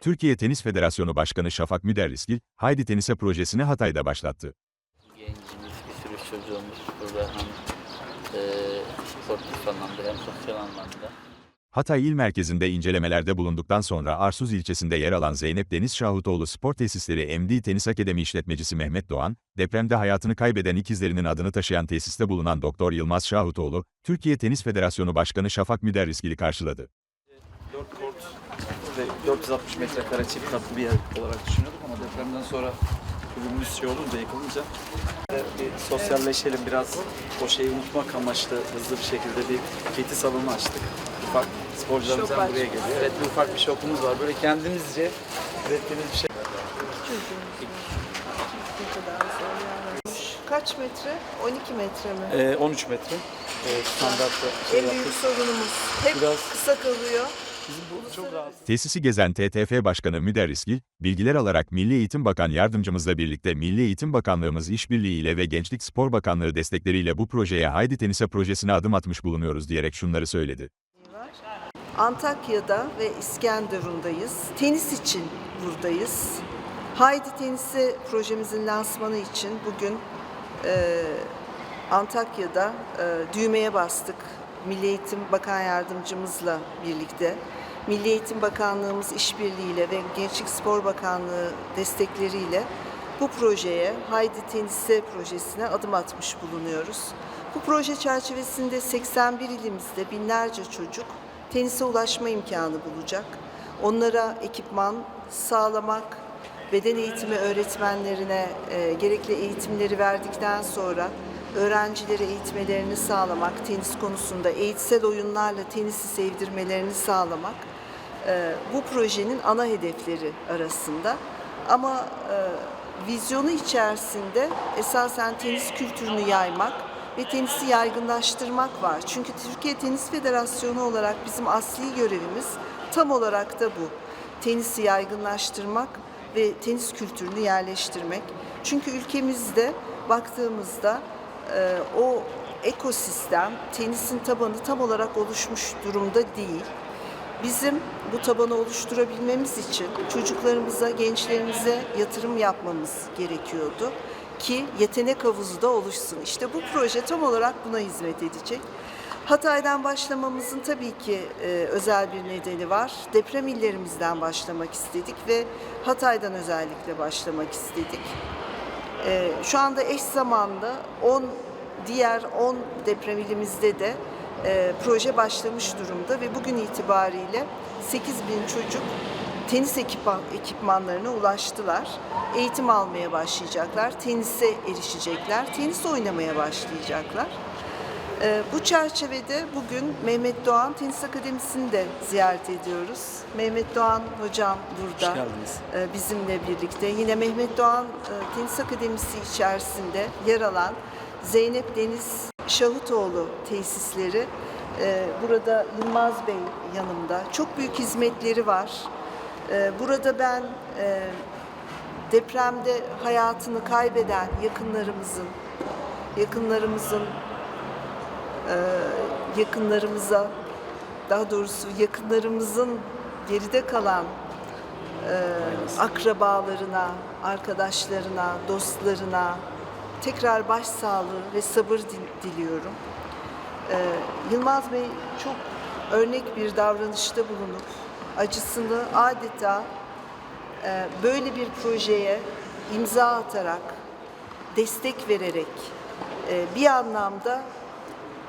Türkiye Tenis Federasyonu Başkanı Şafak Müderriskil, Haydi Tenise projesini Hatay'da başlattı. Gencimiz, bir sürü çocuğumuz burada hem e, sportif anlamda hem sosyal anlamda. Hatay il merkezinde incelemelerde bulunduktan sonra Arsuz ilçesinde yer alan Zeynep Deniz Şahutoğlu Spor Tesisleri MD Tenis Akademi işletmecisi Mehmet Doğan, depremde hayatını kaybeden ikizlerinin adını taşıyan tesiste bulunan Doktor Yılmaz Şahutoğlu, Türkiye Tenis Federasyonu Başkanı Şafak Müderriskil'i karşıladı. 4 kort ve 460 metrekare çift katlı bir yer olarak düşünüyorduk ama depremden sonra kulübümüz şey olunca, yıkılınca e, bir sosyalleşelim biraz o şeyi unutmak amaçlı hızlı bir şekilde bir fiti salonu açtık. Ufak sporcularımız buraya geliyor. Evet bir ufak bir şopumuz var. Böyle kendimizce ürettiğimiz bir şey. Kaç metre? 12 metre mi? E, 13 metre e, standartta şey en büyük sorunumuz. Hep Biraz- kısa kalıyor. Tesisi gezen TTF Başkanı Müderriskil, bilgiler alarak Milli Eğitim Bakan Yardımcımızla birlikte Milli Eğitim Bakanlığımız işbirliğiyle ve Gençlik Spor Bakanlığı destekleriyle bu projeye Haydi Tenise projesine adım atmış bulunuyoruz diyerek şunları söyledi. Antakya'da ve İskenderun'dayız. Tenis için buradayız. Haydi Tenisi projemizin lansmanı için bugün e, Antakya'da e, düğmeye bastık. Milli Eğitim Bakan Yardımcımızla birlikte. Milli Eğitim Bakanlığımız işbirliğiyle ve Gençlik Spor Bakanlığı destekleriyle bu projeye, Haydi Tenisi projesine adım atmış bulunuyoruz. Bu proje çerçevesinde 81 ilimizde binlerce çocuk tenise ulaşma imkanı bulacak. Onlara ekipman sağlamak, beden eğitimi öğretmenlerine e, gerekli eğitimleri verdikten sonra öğrencilere eğitmelerini sağlamak, tenis konusunda eğitsel oyunlarla tenisi sevdirmelerini sağlamak e, bu projenin ana hedefleri arasında. Ama e, vizyonu içerisinde esasen tenis kültürünü yaymak ve tenisi yaygınlaştırmak var. Çünkü Türkiye Tenis Federasyonu olarak bizim asli görevimiz tam olarak da bu. Tenisi yaygınlaştırmak ve tenis kültürünü yerleştirmek. Çünkü ülkemizde baktığımızda e, o ekosistem tenisin tabanı tam olarak oluşmuş durumda değil. Bizim bu tabanı oluşturabilmemiz için çocuklarımıza, gençlerimize yatırım yapmamız gerekiyordu ki yetenek havuzu da oluşsun. İşte bu proje tam olarak buna hizmet edecek. Hatay'dan başlamamızın tabii ki e, özel bir nedeni var. Deprem illerimizden başlamak istedik ve Hatay'dan özellikle başlamak istedik. Ee, şu anda eş zamanlı 10 diğer 10 deprem ilimizde de e, proje başlamış durumda ve bugün itibariyle 8 bin çocuk tenis ekipman, ekipmanlarına ulaştılar. Eğitim almaya başlayacaklar, tenise erişecekler, tenis oynamaya başlayacaklar. Ee, bu çerçevede bugün Mehmet Doğan Tenis Akademisi'ni de ziyaret ediyoruz. Mehmet Doğan hocam burada e, bizimle birlikte. Yine Mehmet Doğan Tenis Akademisi içerisinde yer alan Zeynep Deniz Şahutoğlu tesisleri. e, Burada Yılmaz Bey yanımda. Çok büyük hizmetleri var. E, Burada ben depremde hayatını kaybeden yakınlarımızın yakınlarımızın yakınlarımıza daha doğrusu yakınlarımızın geride kalan e, akrabalarına, arkadaşlarına, dostlarına tekrar başsağlığı ve sabır dil- diliyorum. E, Yılmaz Bey çok örnek bir davranışta bulunup acısını adeta e, böyle bir projeye imza atarak, destek vererek e, bir anlamda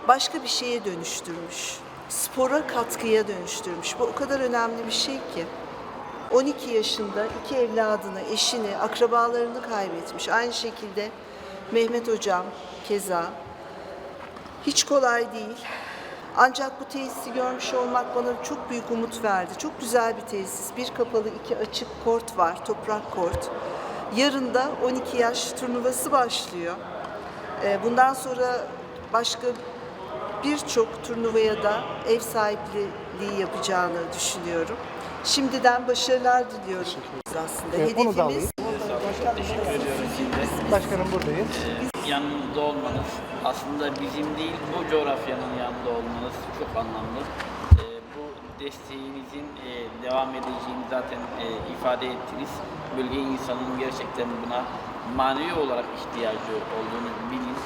başka bir şeye dönüştürmüş. Spora katkıya dönüştürmüş. Bu o kadar önemli bir şey ki. 12 yaşında iki evladını, eşini, akrabalarını kaybetmiş. Aynı şekilde Mehmet Hocam keza. Hiç kolay değil. Ancak bu tesisi görmüş olmak bana çok büyük umut verdi. Çok güzel bir tesis. Bir kapalı, iki açık kort var, toprak kort. Yarın da 12 yaş turnuvası başlıyor. Ee, Bundan sonra başka birçok turnuvaya da ev sahipliği yapacağını düşünüyorum. Şimdiden başarılar diliyorum aslında. Evet, onu da Hedefimiz Teşekkür ediyorum size. Başkanım buradayım. Ee, yanımızda olmanız aslında bizim değil bu coğrafyanın yanında olmanız çok anlamlı. Ee, bu desteğinizin e, devam edeceğini zaten e, ifade ettiniz. Bölge insanının gerçekten buna manevi olarak ihtiyacı olduğunu bilin.